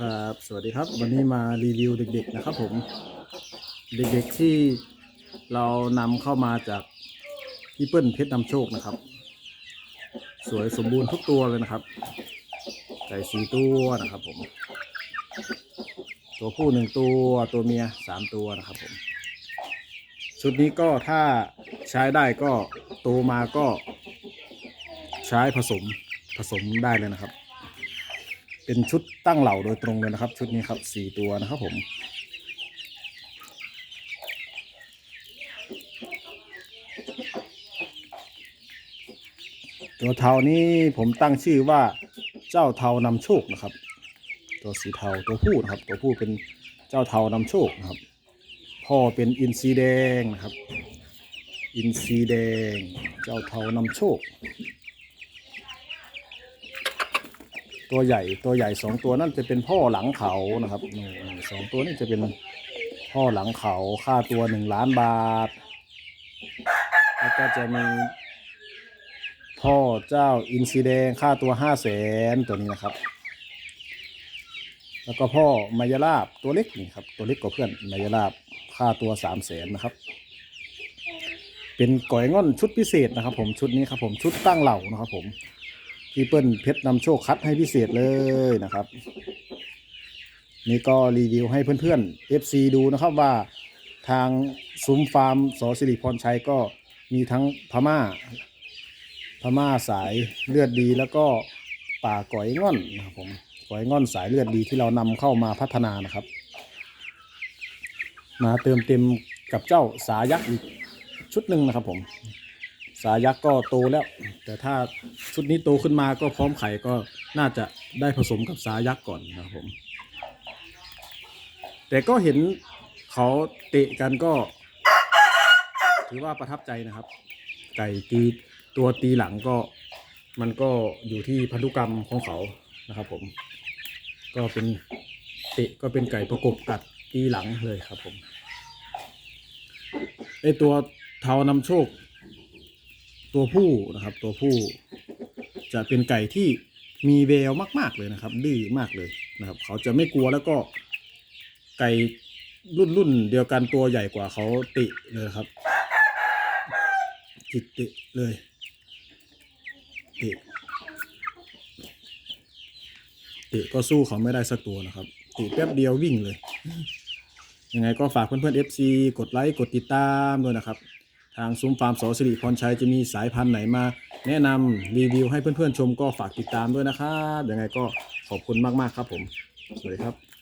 ครับ สวัสดีครับ วันนี้มารีวิวเด็กๆนะครับผม เด็กๆที่เรานำเข้ามาจากพี่เปิ้ลเพชรนำโชคนะครับ สวยสมบูรณ์ทุกตัวเลยนะครับ ไก่สีตัวนะครับผม ตัวผู้หนึ่งตัว ตัวเมียสามตัวนะครับผม ชุดนี้ก็ถ้าใช้ได้ก็โตมาก็ใช้ผสมผสมได้เลยนะครับ เป็นชุดตั้งเหล่าโดยตรงเลยนะครับ ชุดนี้ครับสี่ตัวนะครับผมตัวเทานี้ผมตั้งชื่อว่าเจ้าเทานำโชคนะครับ ตัวสีเทาตัวผู้นะครับ ตัวผู้เป็นเจ้าเทานำโชคนะครับ พ่อเป็นอินทรีแดงนะครับ อินทรีแดง เจ้าเทานำโชค ตัวใหญ่ตัวใหญ่สองตัวนั่นจะเป็นพ่อหลังเขานะครับนี่สองตัวนี่จะเป็นพ่อหลังเขาค่าตัวหนึ่งล้านบาท แล้วก็จะมีพ่อเจ้าอินซีแดงค่าตัวห้าแสนตัวนี้นะครับ แล้วก็พ่อมายาลาบตัวเล็กนี่ครับตัวเล็กกว่าเพื่อนมายาลาบค่าตัวสามแสนนะครับ เป็นก่อยง่อนชุดพิเศษนะครับ ผมชุดนี้ครับผมชุดตั้งเหล่านะครับผม พี่เปิ้ลเพชรนำโชคคัดให้พิเศษเลยนะครับ นี่ก็รีวิวให้เพื่อนๆ FC ดูนะครับว่าทางซุ้มฟาร์มสอสิริพรชัยก็มีทั้งพม่า พม่าสายเลือดดีแล้วก็ป่าก๋อยง่อนนะครับผมก๋อยง่อนสายเลือดดีที่เรานำเข้ามาพัฒนานะครับ มาเติมเต็มกับเจ้าสายักษ์อีกชุดหนึ่งนะครับผม สายักษ์ก็โตแล้ว แต่ถ้าชุดนี้โตขึ้นมาก็พร้อมไข่ก็น่าจะได้ผสมกับสายักษ์ก่อนนะครับผม แต่ก็เห็นเขาเตะกันก็ ถือว่าประทับใจนะครับ ไก่ตีตัวตีหลังก็มันก็อยู่ที่พันธุกรรมของเขานะครับ ผม ก็เป็นเตะก็เป็นไก่ประกบกัดตีหลังเลยครับผมไอตัวเทานำโชค ตัวผู้นะครับ ตัวผู้จะเป็นไก่ที่มีแววมาก ๆเลยนะครับ ดื้อมากเลยนะครับ เขาจะไม่กลัวแล้วก็ไก่รุ่นรุ่นเดียวกันตัวใหญ่กว่าเขาติเลยครับจิกติเลยติติก็สู้เขาไม่ได้สักตัวนะครับติแป๊บเดียววิ่งเลยยังไงก็ฝากเพื่อนๆ FC กดไลค์กดติดตามด้วยนะครับ ทางซุ้มฟาร์มสอสิริพรชัยจะมีสายพันธุ์ไหนมา แนะนำรีวิวให้เพื่อนๆชมก็ฝากติดตามด้วยนะครับยังไงก็ขอบคุณมากๆครับผม สวัสดีครับ